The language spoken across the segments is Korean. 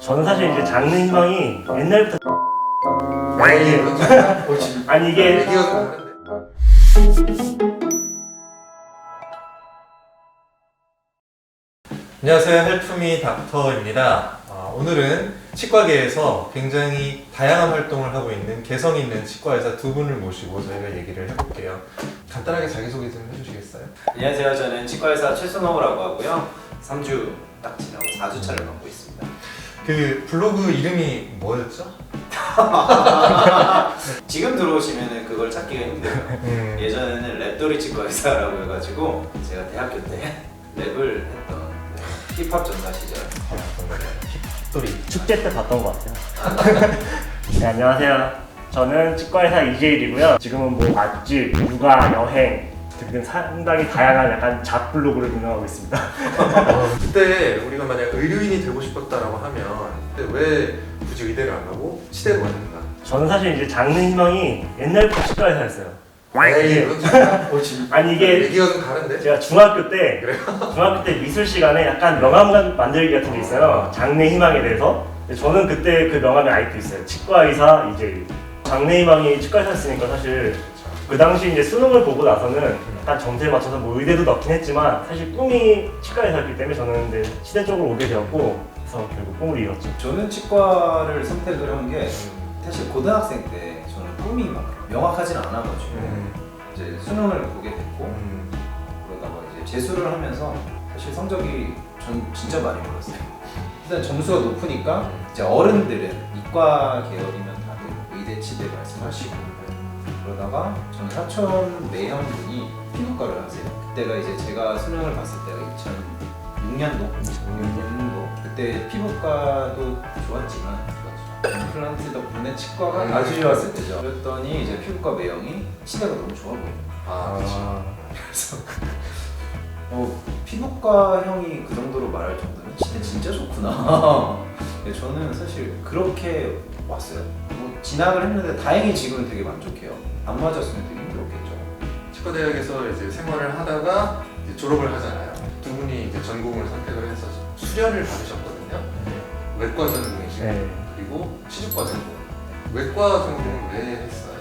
저는 사실 이제 장래 희망이 옛날부터 아니 어, 지금 아니 이게 얘기가 다른데. 안녕하세요 헬프미 닥터입니다. 어, 오늘은 치과계에서 굉장히 다양한 활동을 하고 있는 개성 있는 치과 의사 두 분을 모시고 저희가 얘기를 해볼게요. 간단하게 자기소개 좀 해주시겠어요? 안녕하세요. 저는 치과의사 최순호라고 하고요. 3주 딱 지나고 4주차를 맡고 있습니다. 그 블로그 이름이 뭐였죠? 지금 들어오시면 그걸 찾기가 힘들어요. 음, 예전에는 랩돌이 치과의사라고 해가지고 제가 대학교 때 랩을 했던 네, 힙합 전사 시절. 힙돌이 축제 때 봤던 것 같아요. 네, 안녕하세요. 저는 치과의사 이재일이고요. 지금은 뭐 맛집, 육아, 여행 등등 상당히 다양한 약간 잡 블로그를 운영하고 있습니다. 어, 그때 우리가 만약 의료인이 되고 싶었다라고 하면 그때 왜 굳이 의대를 안 가고 치대로 갔는가? 저는 사실 이제 장래 희망이 옛날부터 치과 의사였어요. 에이, 그건 진짜- 어, 아니 이게 얘기가 좀 다른데? 제가 중학교 때? 중학교 때 미술 시간에 약간 명함 만들기 같은 게 있어요. 장래 희망에 대해서. 근데 저는 그때 그 명함에 아직도 있어요. 치과 의사 이제 장래 희망이 치과 의사였으니까 사실 그 당시 이제 수능을 보고 나서는 약간 점수에 맞춰서 뭐 의대도 넣긴 했지만 사실 꿈이 치과 의사였기 때문에 저는 이제 치대 쪽으로 오게 되었고 그래서 결국 꿈을 이뤘죠. 저는 치과를 선택을 한 게 사실 고등학생 때 저는 꿈이 막 명확하진 않아가지고 음, 이제 수능을 보게 됐고 음, 그러다가 이제 재수를 하면서 사실 성적이 전 진짜 많이 올랐어요. 일단 점수가 높으니까 이제 어른들은 이과 계열이면 다들 의대 치대 말씀하시고 그러다가 저는 사촌 매형분이 피부과를 하세요. 그때가 이제 제가 수능을 봤을 때가 2006년도, 2006년도 그때 피부과도 좋았지만 임플란트 덕분에 치과가 음. 아주 좋았을 때죠. 그랬더니 이제 피부과 매형이 치대가 너무 좋아 보여요. 아, 그치. 그래서 어, 피부과 형이 그 정도로 말할 정도면 치대 진짜 좋구나. 네, 저는 사실 그렇게 왔어요. 뭐 진학을 했는데 다행히 지금은 되게 만족해요. 안 맞았으면 되게 힘들었겠죠. 치과대학에서 이제 생활을 하다가 이제 졸업을 하잖아요. 두 분이 이제 전공을 선택을 해서 수련을 받으셨거든요. 외과 전공이시고 네. 그리고 치주과 전공. 외과 전공을 왜 했어요?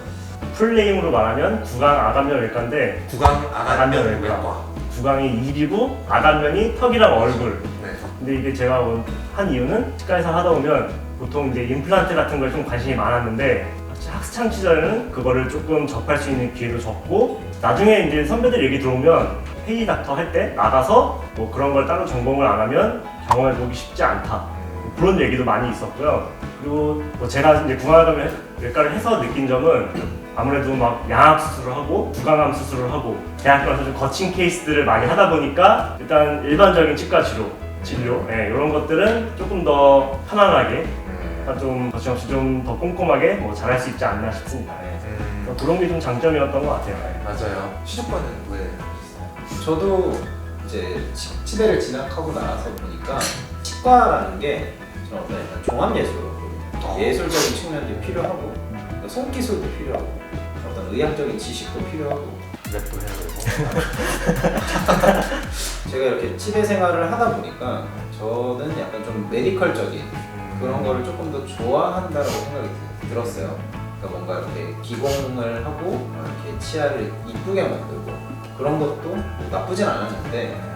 풀네임으로 말하면 구강 아간면 외과인데 구강 아간면 아간면 외과. 외과. 구강이 입이고 아간면이 턱이랑 얼굴 네. 근데 이게 제가 한 이유는 치과에서 하다 보면 보통 이제 임플란트 같은 거에 좀 관심이 많았는데 학창 시절에는 그거를 조금 접할 수 있는 기회도 적고 나중에 이제 선배들 얘기 들어오면 회의 닥터 할 때 나가서 뭐 그런 걸 따로 전공을 안 하면 경험해 보기 쉽지 않다 그런 얘기도 많이 있었고요. 그리고 뭐 제가 이제 구강암 외과를 해서 느낀 점은 아무래도 막 양압 수술을 하고 구강암 수술을 하고 대학교 가서 좀 거친 케이스들을 많이 하다 보니까 일단 일반적인 치과 치료 진료 예, 이런 것들은 조금 더 편안하게 좀 거침없이 좀더 꼼꼼하게 뭐 잘할 수 있지 않나 싶습니다. 예. 음. 그래서 그런 게 좀 장점이었던 것 같아요. 예. 맞아요. 치주과는 왜 하셨어요? 저도 이제 치, 치대를 진학하고 나서 보니까 치과라는 게 저는 어떤 약간 종합예술이거든요. 어. 예술적인 측면도 필요하고 그러니까 손기술도 필요하고 어떤 의학적인 지식도 필요하고 랩도 해야 되고. 제가 이렇게 치대 생활을 하다 보니까 저는 약간 좀 메디컬적인 음. 그런 거를 조금 더 좋아한다라고 생각이 드- 들었어요. 그러니까 뭔가 이렇게 기공을 하고 이렇게 치아를 이쁘게 만들고 그런 것도 뭐 나쁘진 않았는데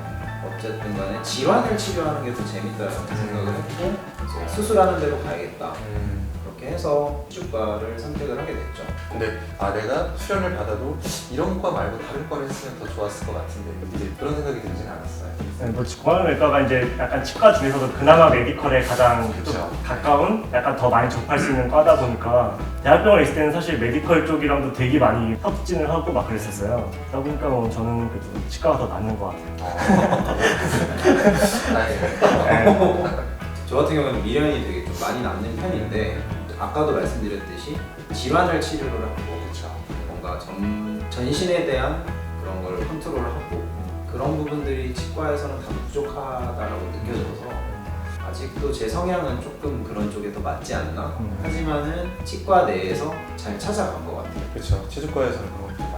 어쨌든 간에 질환을 치료하는 게 더 재밌다라고 생각을 했고 수술하는 대로 가야겠다. 음. 그렇게 해서 치과를 선택을 하게 됐죠. 근데 아 내가 수련을 받아도 이런 과 말고 다른 과를 했으면 더 좋았을 것 같은데 이제 그런 생각이 들진 않았어요. 예, 뭐 구강외과가 이제 약간 치과 중에서도 그나마 메디컬에 가장 그렇죠. 가까운 약간 더 많이 접할 수 있는 과다 보니까 대학병원에 있을 때는 사실 메디컬 쪽이랑도 되게 많이 협진을 하고 막 그랬었어요. 그러다 보니까 뭐 저는 그래도 치과가 더 맞는 것 같아요. 아니, 저 같은 경우는 미련이 되게 좀 많이 남는 편인데 아까도 말씀드렸듯이 질환을 치료를 하고 그렇죠. 뭔가 전, 전신에 대한 그런 걸 컨트롤을 하고 그런 부분들이 치과에서는 다 부족하다라고 느껴져서 아직도 제 성향은 조금 그런 쪽에 더 맞지 않나 음. 하지만은 치과 내에서 잘 찾아간 것 같아요 그렇죠. 치주과에서는 그런 것도 생각하긴